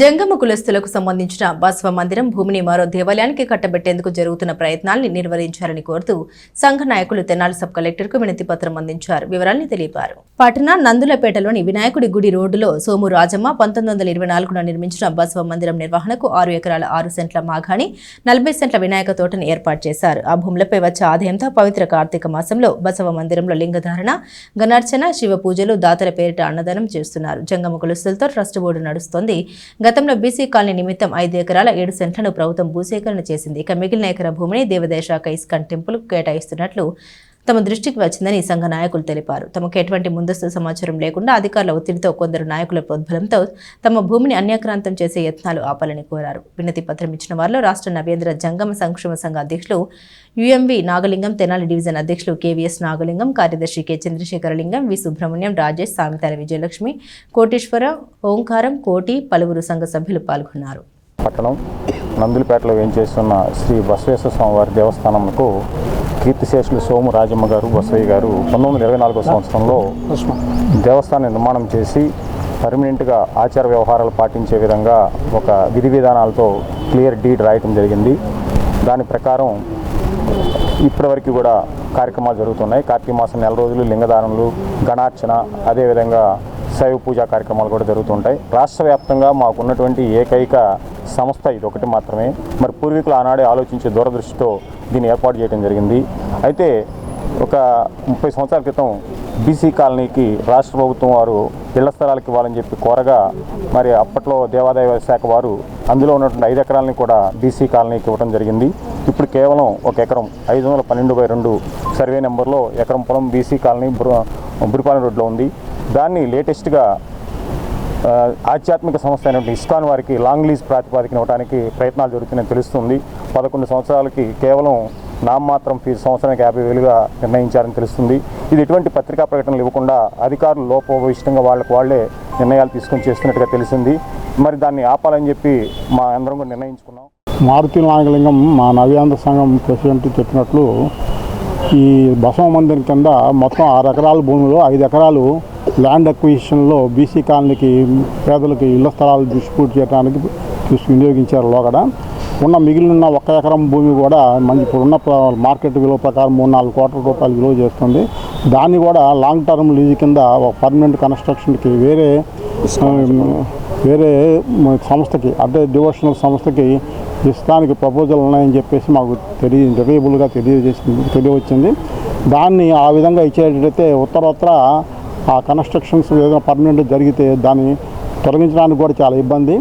జంగమ కులస్తులకు సంబంధించిన బసవ మందిరం భూమిని మరో దేవాలయానికి కట్టబెట్టేందుకు జరుగుతున్న ప్రయత్నాల్ని నిర్వహించాలని కోరుతూ సంఘ నాయకులు తెనాలి సబ్ కలెక్టర్కు వినతి పత్రం అందించారు. వివరాల్ని తెలిపారు పట్టణ నందులపేటలోని వినాయకుడి గుడి రోడ్డులో సోము రాజమ్మ పంతొమ్మిది వందల ఇరవై నాలుగున నిర్మించిన బసవ మందిరం నిర్వహణకు ఆరు ఎకరాల ఆరు సెంట్ల మాగాణి నలభై సెంట్ల వినాయక తోటను ఏర్పాటు చేశారు. ఆ భూములపై వచ్చే ఆదాయంతో పవిత్ర కార్తీక మాసంలో బసవ మందిరంలో లింగధారణ గణార్చన శివ పూజలు దాతల పేరిట అన్నదానం చేస్తున్నారు. జంగమ కులస్తులతో ట్రస్ట్ బోర్డు నడుస్తోంది. గతంలో బీసీ కాలనీ నిమిత్తం ఐదు ఎకరాల ఏడు సెంట్లను ప్రభుత్వం భూసేకరణ చేసింది. ఇక మిగిలిన ఎకర భూమిని దేవదేశాఖ ఇస్కాన్ టెంపుల్ కేటాయిస్తున్నట్లు తమ దృష్టికి వచ్చిందని ఈ సంఘ నాయకులు తెలిపారు. తమకు ఎటువంటి ముందస్తు సమాచారం లేకుండా అధికారుల ఒత్తిడితో కొందరు నాయకుల ప్రోద్బలంతో తమ భూమిని అన్యాక్రాంతం చేసే యత్నాలు ఆపాలని కోరారు. వినతి పత్రం ఇచ్చిన వారిలో రాష్ట్ర నవేంద్ర జంగమ సంక్షేమ సంఘ అధ్యక్షులు యుఎంవి నాగలింగం తెనాలి డివిజన్ అధ్యక్షులు కేవీఎస్ నాగలింగం కార్యదర్శి కె చంద్రశేఖరలింగం వి సుబ్రహ్మణ్యం రాజేష్ సామితాల విజయలక్ష్మి కోటేశ్వర ఓంకారం కోటి పలువురు సంఘ సభ్యులు పాల్గొన్నారు. పట్టణం నందులపేటలో వేంచేస్తున్న శ్రీ బసవేశ్వర స్వామివారి దేవస్థానంకు కీర్తిశేషులు సోము రాజమ్మ గారు బసవయ్య గారు పంతొమ్మిది వందల ఇరవై నాలుగో సంవత్సరంలో దేవస్థానం నిర్మాణం చేసి పర్మనెంట్గా ఆచార వ్యవహారాలు పాటించే విధంగా ఒక విధి విధానాలతో క్లియర్ డీడ్ రాయటం జరిగింది. దాని ప్రకారం ఇప్పటివరకు కూడా కార్యక్రమాలు జరుగుతున్నాయి. కార్తీక మాసం నెల రోజులు లింగదానములు గణార్చన అదేవిధంగా శైవ పూజా కార్యక్రమాలు కూడా జరుగుతుంటాయి. రాష్ట్ర వ్యాప్తంగా మాకున్నటువంటి ఏకైక సంస్థ ఇది ఒకటి మాత్రమే. మరి పూర్వీకులు ఆనాడే ఆలోచించే దూరదృష్టితో దీన్ని ఏర్పాటు చేయడం జరిగింది. అయితే ఒక ముప్పై సంవత్సరాల క్రితం బీసీ కాలనీకి రాష్ట్ర ప్రభుత్వం వారు ఇళ్ళ స్థలాలకు ఇవ్వాలని చెప్పి కోరగా మరి అప్పట్లో దేవాదాయ శాఖ వారు అందులో ఉన్నటువంటి ఐదు ఎకరాలని కూడా బీసీ కాలనీకి ఇవ్వడం జరిగింది. ఇప్పుడు కేవలం ఒక ఎకరం ఐదు వందల పన్నెండు బై రెండు సర్వే నెంబర్లో ఎకరం పొలం బీసీ కాలనీ బుర బురిపాలెం రోడ్లో ఉంది. దాన్ని లేటెస్ట్గా ఆధ్యాత్మిక సంస్థ అయినటువంటి ఇస్కాన్ వారికి లాంగ్ లీజ్ ప్రాతిపాదికన ఇవ్వడానికి ప్రయత్నాలు జరుగుతున్నాయని తెలుస్తుంది. పదకొండు సంవత్సరాలకి కేవలం నామమాత్రం ఫీజు సంవత్సరానికి యాభై వేలుగా నిర్ణయించారని తెలుస్తుంది. ఇది ఎటువంటి పత్రికా ప్రకటనలు ఇవ్వకుండా అధికారులు లోపభూయిష్టంగా వాళ్ళకు వాళ్ళే నిర్ణయాలు తీసుకొని చేస్తున్నట్టుగా తెలిసింది. మరి దాన్ని ఆపాలని చెప్పి మా అందరం కూడా నిర్ణయించుకున్నాం. మారుతి నాగలింగం మా నవ్యాంధ్ర సంఘం ప్రెసిడెంట్ చెప్పినట్లు ఈ బసవ మందిరం కింద మొత్తం ఆరు ఎకరాల భూమిలో ఐదు ఎకరాలు ల్యాండ్ అక్విజిషన్లో బీసీ కాలనీకి పేదలకు ఇళ్ళ స్థలాలు డిస్ట్రిబ్యూట్ చేయడానికి వినియోగించారు లోగడ. ఉన్న మిగిలిన ఒక్క ఎకరం భూమి కూడా మంచి ఇప్పుడున్న ప్ర- మార్కెట్ విలువ ప్రకారం మూడు నాలుగు కోట్ల రూపాయలు విలువ చేస్తుంది. దాన్ని కూడా లాంగ్ టర్మ్ లీజ్ కింద ఒక పర్మనెంట్ కన్స్ట్రక్షన్కి వేరే వేరే సంస్థకి అంటే డివోషనల్ సంస్థకి ఇష్టానికి ప్రపోజల్ ఉన్నాయని చెప్పేసి మాకు తెలియ రిలయబుల్గా తెలియజేసింది తెలియవచ్చింది. దాన్ని ఆ విధంగా ఇచ్చేటట్టయితే ఉత్తరోత్తర ఆ కన్స్ట్రక్షన్స్ ఏదైనా పర్మనెంట్ జరిగితే దాన్ని తొలగించడానికి కూడా చాలా ఇబ్బంది.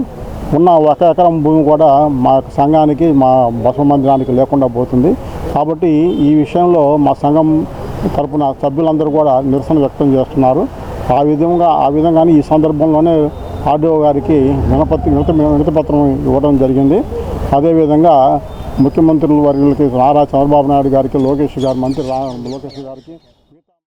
ఉన్న ఒక ఎకరం భూమి కూడా మా సంఘానికి మా బసవ మందిరానికి లేకుండా పోతుంది. కాబట్టి ఈ విషయంలో మా సంఘం తరపున సభ్యులందరూ కూడా నిరసన వ్యక్తం చేస్తున్నారు. ఆ విధంగా ఆ విధంగానే ఈ సందర్భంలోనే ఆర్డీఓ గారికి వినపత్ర వినత వినతపత్రం ఇవ్వడం జరిగింది. అదేవిధంగా ముఖ్యమంత్రుల వర్యులకి నారా చంద్రబాబు నాయుడు గారికి లోకేష్ గారు మంత్రి రా లోకేష్ గారికి